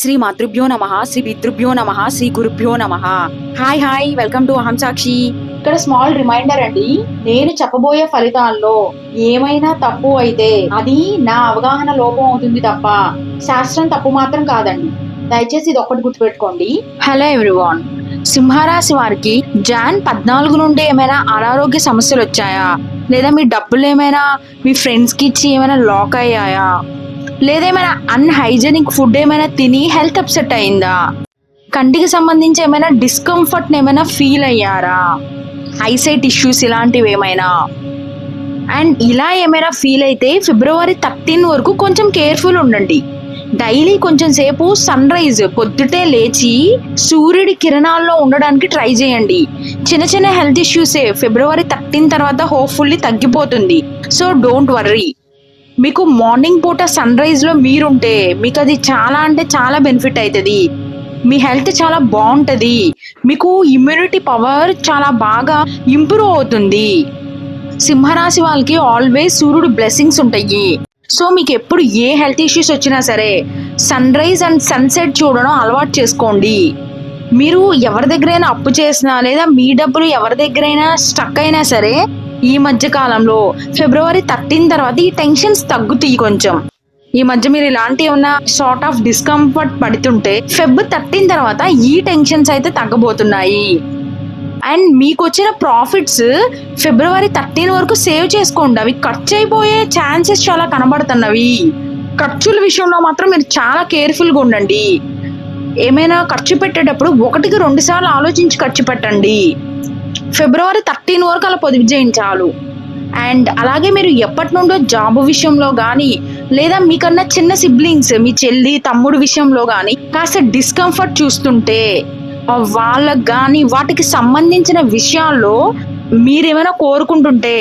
శ్రీ మాతృభ్యో నమ శ్రీ పితృభ్యో నమ శ్రీ గురుభ్యో నమ. హాయ్ హాయ్ వెల్కమ్ టు అహం సాక్షి ఇక్కడ స్మాల్ రిమైండర్ అండి నేను చెప్పబోయే ఫలితాల్లో ఏమైనా తప్పు అయితే అది నా అవగాహన లోపం అవుతుంది తప్ప శాస్త్రం తప్పు మాత్రం కాదండి. దయచేసి ఇది ఒక్కటి గుర్తుపెట్టుకోండి. హలో ఎవ్రీవాన్ సింహరాశి వారికి జాన్ పద్నాలుగు నుండి ఏమైనా అనారోగ్య సమస్యలు వచ్చాయా? లేదా మీ డబ్బులు ఏమైనా మీ ఫ్రెండ్స్కి ఇచ్చి ఏమైనా లాక్ అయ్యాయా? లేదేమైనా ఏమైనా అన్హైజెనిక్ ఫుడ్ ఏమైనా తిని హెల్త్ అప్సెట్ అయిందా? కంటికి సంబంధించి ఏమైనా డిస్కంఫర్ట్ ఏమైనా ఫీల్ అయ్యారా? ఐసైట్ ఇష్యూస్ ఇలాంటివి ఏమైనా? అండ్ ఇలా ఏమైనా ఫీల్ అయితే ఫిబ్రవరి థర్టీన్ వరకు కొంచెం కేర్ఫుల్ ఉండండి. డైలీ కొంచెం సేపు సన్ రైజ్ పొద్దుటే లేచి సూర్యుడి కిరణాల్లో ఉండడానికి ట్రై చేయండి. చిన్న చిన్న హెల్త్ ఇష్యూసే ఫిబ్రవరి థర్టీన్ తర్వాత హోప్ఫుల్లీ తగ్గిపోతుంది. సో డోంట్ వర్రీ మీకు మార్నింగ్ పూట సన్ రైజ్లో మీరుంటే మీకు అది చాలా అంటే చాలా బెనిఫిట్ అవుతుంది మీ హెల్త్ చాలా బాగుంటుంది. మీకు ఇమ్యూనిటీ పవర్ చాలా బాగా ఇంప్రూవ్ అవుతుంది. సింహరాశి వాళ్ళకి ఆల్వేస్ సూర్యుడు బ్లెస్సింగ్స్ ఉంటాయి. సో మీకు ఎప్పుడు ఏ హెల్త్ ఇష్యూస్ వచ్చినా సరే సన్ రైజ్ అండ్ సన్సెట్ చూడడం అలవాటు చేసుకోండి. మీరు ఎవరి దగ్గరైనా అప్పు చేసినా లేదా మీ డబ్బులు ఎవరి దగ్గరైనా స్టక్ అయినా సరే ఈ మధ్య కాలంలో ఫిబ్రవరి థర్టీన్ తర్వాత ఈ టెన్షన్స్ తగ్గుతాయి కొంచెం. ఈ మధ్య మీరు ఇలాంటి ఉన్న షార్ట్ ఆఫ్ డిస్కంఫర్ట్ పడుతుంటే ఫెబ్ థర్టీన్ తర్వాత ఈ టెన్షన్స్ అయితే తగ్గబోతున్నాయి. అండ్ మీకు వచ్చిన ప్రాఫిట్స్ ఫిబ్రవరి థర్టీన్ వరకు సేవ్ చేసుకోండి. అవి ఖర్చు అయిపోయే ఛాన్సెస్ చాలా కనబడుతున్నవి. ఖర్చుల విషయంలో మాత్రం మీరు చాలా కేర్ఫుల్గా ఉండండి. ఏమైనా ఖర్చు పెట్టేటప్పుడు ఒకటికి రెండు సార్లు ఆలోచించి ఖర్చు పెట్టండి. ఫిబ్రవరి థర్టీన్ వరకు అలా పొదుపు చేయించాలు. అండ్ అలాగే మీరు ఎప్పటి నుండో జాబ్ విషయంలో కానీ లేదా మీకన్నా చిన్న సిబ్లింగ్స్ మీ చెల్లి తమ్ముడు విషయంలో కానీ కాస్త డిస్కంఫర్ట్ చూస్తుంటే వాళ్ళకు కానీ వాటికి సంబంధించిన విషయాల్లో మీరేమైనా కోరుకుంటుంటే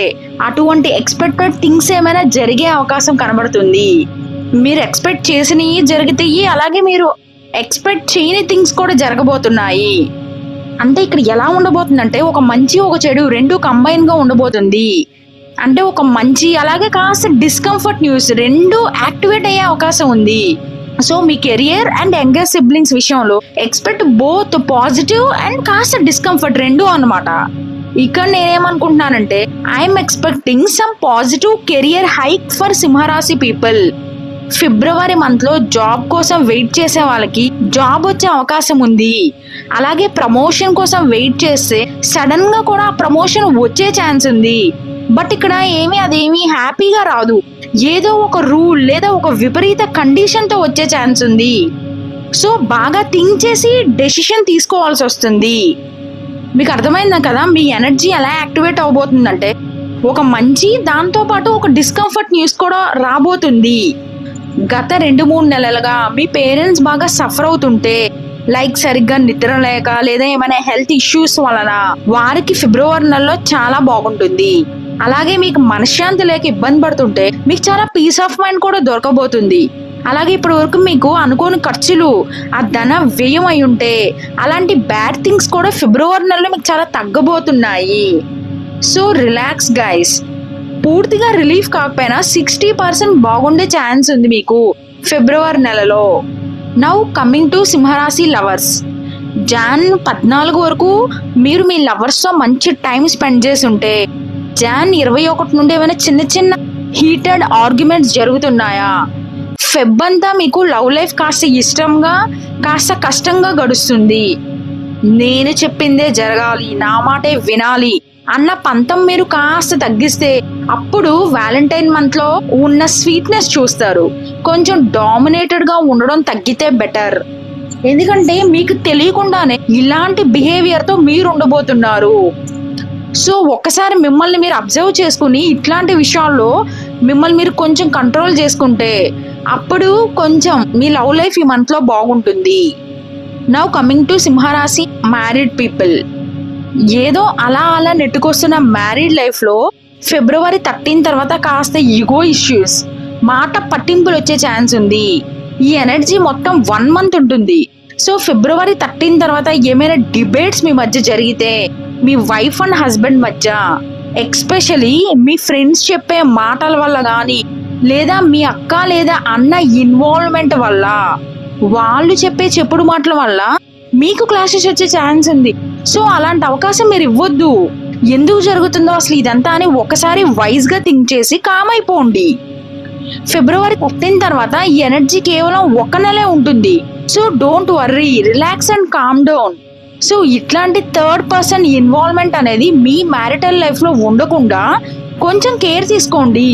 అటువంటి ఎక్స్పెక్టెడ్ థింగ్స్ ఏమైనా జరిగే అవకాశం కనబడుతుంది. మీరు ఎక్స్పెక్ట్ చేసినవి జరిగితే అలాగే మీరు ఎక్స్పెక్ట్ చేయని థింగ్స్ కూడా జరగబోతున్నాయి. అంటే ఇక్కడ ఎలా ఉండబోతుందంటే ఒక మంచి ఒక చెడు రెండు కంబైన్గా ఉండబోతుంది. అంటే ఒక మంచి అలాగే కాస్త డిస్కంఫర్ట్ న్యూస్ రెండు యాక్టివేట్ అయ్యే అవకాశం ఉంది. సో మీ కెరియర్ అండ్ యంగర్ సిబ్లింగ్స్ విషయంలో ఎక్స్పెక్ట్ బోత్ పాజిటివ్ అండ్ కాస్త డిస్కంఫర్ట్ రెండు అన్నమాట. ఇక్కడ నేనేమనుకుంటున్నానంటే I'm expecting some positive career hike for సింహరాశి పీపుల్ ఫిబ్రవరి మంత్లో జాబ్ కోసం వెయిట్ చేసే వాళ్ళకి జాబ్ వచ్చే అవకాశం ఉంది. అలాగే ప్రమోషన్ కోసం వెయిట్ చేస్తే సడన్గా కూడా ప్రమోషన్ వచ్చే ఛాన్స్ ఉంది. బట్ ఇక్కడ ఏమీ అదేమీ హ్యాపీగా రాదు. ఏదో ఒక రూల్ లేదా ఒక విపరీత కండిషన్తో వచ్చే ఛాన్స్ ఉంది. సో బాగా థింక్ చేసి డెసిషన్ తీసుకోవాల్సి వస్తుంది. మీకు అర్థమైందా కదా? మీ ఎనర్జీ ఎలా యాక్టివేట్ అవబోతుందంటే ఒక మంచి దాంతో పాటు ఒక డిస్కంఫర్ట్ న్యూస్ కూడా రాబోతుంది. గత రెండు మూడు నెలలుగా మీ పేరెంట్స్ బాగా సఫర్ అవుతుంటే లైక్ సరిగ్గా నిద్ర లేక లేదా ఏమైనా హెల్త్ ఇష్యూస్ వలన వారికి ఫిబ్రవరి నెలలో చాలా బాగుంటుంది. అలాగే మీకు మనశ్శాంతి లేక ఇబ్బంది పడుతుంటే మీకు చాలా పీస్ ఆఫ్ మైండ్ కూడా దొరకబోతుంది. అలాగే ఇప్పటి వరకు మీకు అనుకోని ఖర్చులు ఆ ధన వ్యయం అయి ఉంటే అలాంటి బ్యాడ్ థింగ్స్ కూడా ఫిబ్రవరి నెలలో మీకు చాలా తగ్గబోతున్నాయి. సో రిలాక్స్ గైస్ పూర్తిగా రిలీఫ్ కాకపోయినా సిక్స్టీ పర్సెంట్ బాగుండే ఛాన్స్ ఉంది మీకు ఫిబ్రవరి నెలలో. నౌ కమింగ్ టు సింహరాశి లవర్స్ జాన్ పద్నాలుగు వరకు మీరు మీ లవర్స్తో మంచి టైం స్పెండ్ చేసి ఉంటే జాన్ ఇరవై ఒకటి నుండి ఏమైనా చిన్న చిన్న హీటెడ్ ఆర్గ్యుమెంట్స్ జరుగుతున్నాయా? ఫెబ్ అంతా మీకు లవ్ లైఫ్ కాస్త ఇష్టంగా కాస్త కష్టంగా గడుస్తుంది. నేను చెప్పిందే జరగాలి నా మాటే వినాలి. అన్న పంతం మీరు కాస్త తగ్గిస్తే అప్పుడు వ్యాలంటైన్ మంత్లో ఉన్న స్వీట్నెస్ చూస్తారు. కొంచెం డామినేటెడ్గా ఉండడం తగ్గితే బెటర్ ఎందుకంటే మీకు తెలియకుండానే ఇలాంటి బిహేవియర్తో మీరు ఉండబోతున్నారు. సో ఒక్కసారి మిమ్మల్ని మీరు అబ్జర్వ్ చేసుకుని ఇట్లాంటి విషయాల్లో మిమ్మల్ని మీరు కొంచెం కంట్రోల్ చేసుకుంటే అప్పుడు కొంచెం మీ లవ్ లైఫ్ ఈ మంత్లో బాగుంటుంది. నౌ కమింగ్ టు సింహరాశి మ్యారీడ్ పీపుల్ ఏదో అలా అలా నెట్టుకొస్తున్న మ్యారీడ్ లైఫ్లో ఫిబ్రవరి థర్టీన్ తర్వాత కాస్త ఈగో ఇష్యూస్ మాట పట్టింపులు వచ్చే ఛాన్స్ ఉంది. ఈ ఎనర్జీ మొత్తం వన్ మంత్ ఉంటుంది. సో ఫిబ్రవరి థర్టీన్ తర్వాత ఏమైనా డిబేట్స్ మీ మధ్య జరిగితే మీ వైఫ్ అండ్ హస్బెండ్ మధ్య ఎక్స్పెషలీ మీ ఫ్రెండ్స్ చెప్పే మాటల వల్ల కానీ లేదా మీ అక్క లేదా అన్న ఇన్వాల్వ్మెంట్ వల్ల వాళ్ళు చెప్పే చెప్పుడు మాటల వల్ల మీకు క్లాషెస్ వచ్చే ఛాన్స్ ఉంది. సో అలాంటి అవకాశం మీరు ఇవ్వద్దు. ఎందుకు జరుగుతుందో అసలు ఇదంతా అని ఒకసారి వైజ్గా థింక్ చేసి కామ్ అయిపోండి. ఫిబ్రవరి ఫిఫ్టీన్ తర్వాత ఈ ఎనర్జీ కేవలం ఒక నెలే ఉంటుంది. So don't worry relax and calm down so ఇట్లాంటి థర్డ్ పర్సన్ ఇన్వాల్వ్మెంట్ అనేది మీ మ్యారిటల్ లైఫ్లో ఉండకుండా కొంచెం కేర్ తీసుకోండి.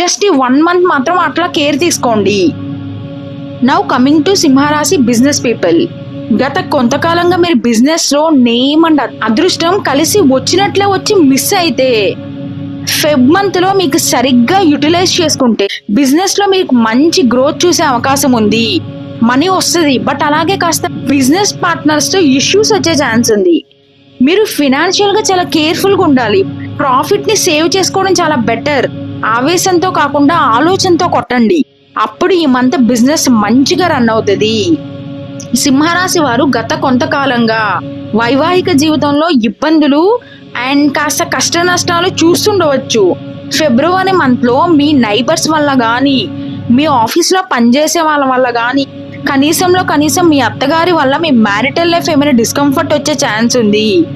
జస్ట్ ఈ వన్ మంత్ మాత్రం అట్లా కేర్ తీసుకోండి. నౌ కమింగ్ టు సింహరాశి బిజినెస్ పీపుల్ గత కొంతకాలంగా మీరు బిజినెస్లో నేమ్ అండ్ అదృష్టం కలిసి వచ్చినట్లే వచ్చి మిస్ అయితే ఫెబ్ మంత్లో మీకు సరిగ్గా యూటిలైజ్ చేసుకుంటే బిజినెస్లో మీకు మంచి గ్రోత్ చూసే అవకాశం ఉంది. మనీ వస్తుంది. బట్ అలాగే కాస్త బిజినెస్ పార్ట్నర్స్తో ఇష్యూస్ వచ్చే ఛాన్స్ ఉంది. మీరు ఫినాన్షియల్గా చాలా కేర్ఫుల్గా ఉండాలి. ప్రాఫిట్ని సేవ్ చేసుకోవడం చాలా బెటర్ ఆవేశంతో కాకుండా ఆలోచనతో కొట్టండి. అప్పుడు ఈ మంత్ బిజినెస్ మంచిగా రన్ అవుతుంది. సింహరాశి వారు గత కొంతకాలంగా వైవాహిక జీవితంలో ఇబ్బందులు అండ్ కాస్త కష్ట నష్టాలు చూస్తుండవచ్చు. ఫిబ్రవరి మంత్లో మీ నైబర్స్ వల్ల కానీ మీ ఆఫీస్లో పనిచేసే వాళ్ళ వల్ల కానీ కనీసంలో కనీసం మీ అత్తగారి వల్ల మీ మ్యారిటల్ లైఫ్ ఏమైనా డిస్కంఫర్ట్ వచ్చే ఛాన్స్ ఉంది.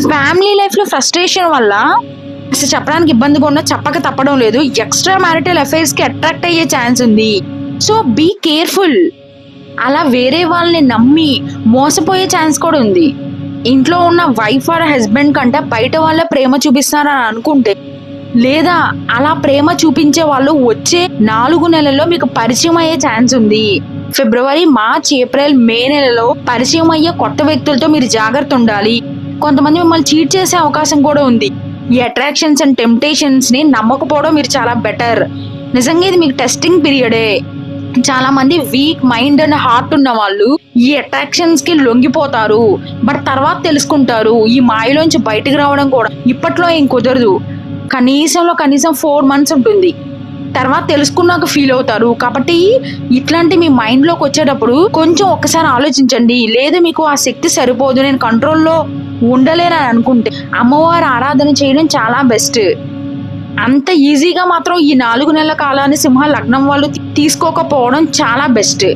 ఫ్యామిలీ లైఫ్లో ఫ్రస్ట్రేషన్ వల్ల అసలు చెప్పడానికి ఇబ్బందిగా ఉన్నా చెప్పక తప్పడం లేదు. ఎక్స్ట్రా మ్యారిటల్ అఫైర్స్కి అట్రాక్ట్ అయ్యే ఛాన్స్ ఉంది. So be careful. అలా వేరే వాళ్ళని నమ్మి మోసపోయే ఛాన్స్ కూడా ఉంది. ఇంట్లో ఉన్న వైఫ్ ఆర్ హస్బెండ్ కంటే బయట వాళ్ళే ప్రేమ చూపిస్తారని అనుకుంటే లేదా అలా ప్రేమ చూపించే వాళ్ళు వచ్చే నాలుగు నెలల్లో మీకు పరిచయం అయ్యే ఛాన్స్ ఉంది. ఫిబ్రవరి మార్చ్ ఏప్రిల్ మే నెలలో పరిచయం అయ్యే కొత్త వ్యక్తులతో మీరు జాగ్రత్త ఉండాలి. కొంతమంది మిమ్మల్ని చీట్ చేసే అవకాశం కూడా ఉంది. ఈ అట్రాక్షన్స్ అండ్ టెంప్టేషన్స్ని నమ్మకపోవడం మీరు చాలా బెటర్ నిజంగా ఇది మీకు టెస్టింగ్ పీరియడే చాలా మంది వీక్ మైండ్ అండ్ హార్ట్ ఉన్న వాళ్ళు ఈ అట్రాక్షన్స్కి లొంగిపోతారు. బట్ తర్వాత తెలుసుకుంటారు ఈ మాయలోంచి బయటకు రావడం కూడా ఇప్పట్లో ఏం కుదరదు. కనీసంలో కనీసం ఫోర్ మంత్స్ ఉంటుంది. తర్వాత తెలుసుకున్నాక ఫీల్ అవుతారు. కాబట్టి ఇట్లాంటి మీ మైండ్లోకి వచ్చేటప్పుడు కొంచెం ఒక్కసారి ఆలోచించండి. లేదు మీకు ఆ శక్తి సరిపోదు నేను కంట్రోల్లో ఉండలేనని అనుకుంటే అమ్మవారు ఆరాధన చేయడం చాలా బెస్ట్ అంత ఈజీగా మాత్రం ఈ నాలుగు నెలల కాలాన్ని సింహ లగ్నం వాళ్ళు తీసుకోకపోవడం చాలా బెస్ట్.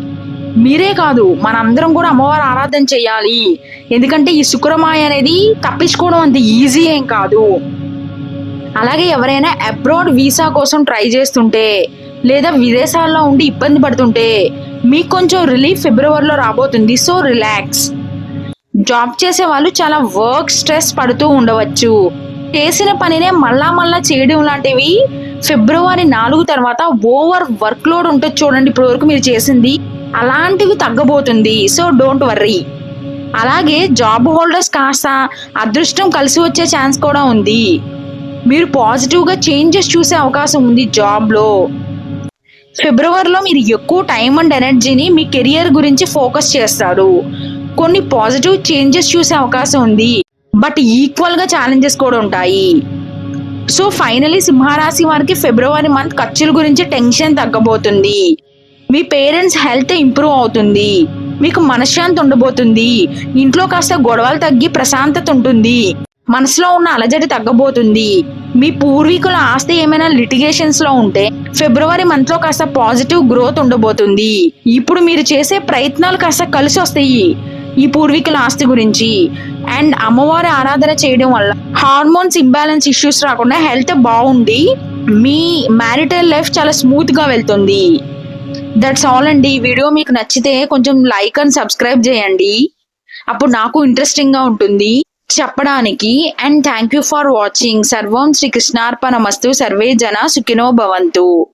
మీరే కాదు మనందరం కూడా అమ్మవారి ఆరాధన చేయాలి. ఎందుకంటే ఈ శుక్రమాయ అనేది తప్పించుకోవడం అంత ఈజీ ఏం కాదు. అలాగే ఎవరైనా అబ్రాడ్ వీసా కోసం ట్రై చేస్తుంటే లేదా విదేశాల్లో ఉండి ఇబ్బంది పడుతుంటే మీకు కొంచెం రిలీఫ్ ఫిబ్రవరిలో రాబోతుంది. So relax. జాబ్ చేసే వాళ్ళు చాలా వర్క్ స్ట్రెస్ పడుతూ ఉండవచ్చు. చేసిన పనినే మళ్ళా మళ్ళా చేయడం లాంటివి ఫిబ్రవరి నాలుగు తర్వాత ఓవర్ వర్క్ లోడ్ ఉంటుంది చూడండి ఇప్పటి వరకు మీరు చేసింది అలాంటివి తగ్గబోతుంది. సో డోంట్ వర్రీ అలాగే జాబ్ హోల్డర్స్ కాస్త అదృష్టం కలిసి వచ్చే ఛాన్స్ కూడా ఉంది. మీరు పాజిటివ్గా చేంజెస్ చూసే అవకాశం ఉంది జాబ్లో ఫిబ్రవరిలో మీరు ఎక్కువ టైం అండ్ ఎనర్జీని మీ కెరియర్ గురించి ఫోకస్ చేస్తారు. కొన్ని పాజిటివ్ చేంజెస్ చూసే అవకాశం ఉంది. బట్ ఈక్వల్గా ఛాలెంజెస్ కూడా ఉంటాయి. సో ఫైనలీ సింహరాశి వారికి ఫిబ్రవరి మంత్ ఖర్చుల గురించి టెన్షన్ తగ్గబోతుంది. మీ పేరెంట్స్ హెల్త్ ఇంప్రూవ్ అవుతుంది. మీకు మనశ్శాంతి ఉండబోతుంది. ఇంట్లో కాస్త గొడవలు తగ్గి ప్రశాంతత ఉంటుంది. మనసులో ఉన్న అలజడి తగ్గబోతుంది. మీ పూర్వీకుల ఆస్తి ఏమైనా లిటిగేషన్స్లో ఉంటే ఫిబ్రవరి మంత్లో కాస్త పాజిటివ్ గ్రోత్ ఉండబోతుంది. ఇప్పుడు మీరు చేసే ప్రయత్నాలు కాస్త కలిసి వస్తాయి ఈ పూర్వీకుల ఆస్తి గురించి. అండ్ అమ్మవారి ఆరాధన చేయడం వల్ల హార్మోన్స్ ఇంబ్యాలెన్స్ ఇష్యూస్ రాకుండా హెల్త్ బాగుండి మీ మ్యారిటల్ లైఫ్ చాలా స్మూత్గా వెళ్తుంది. దట్స్ ఆల్ అండి. ఈ వీడియో మీకు నచ్చితే కొంచెం లైక్ అండ్ సబ్స్క్రైబ్ చేయండి. అప్పుడు నాకు ఇంట్రెస్టింగ్గా ఉంటుంది చెప్పడానికి. And thank you for watching సర్వం శ్రీ కృష్ణార్పణమస్తు సర్వే జన సుఖినో భవంతు.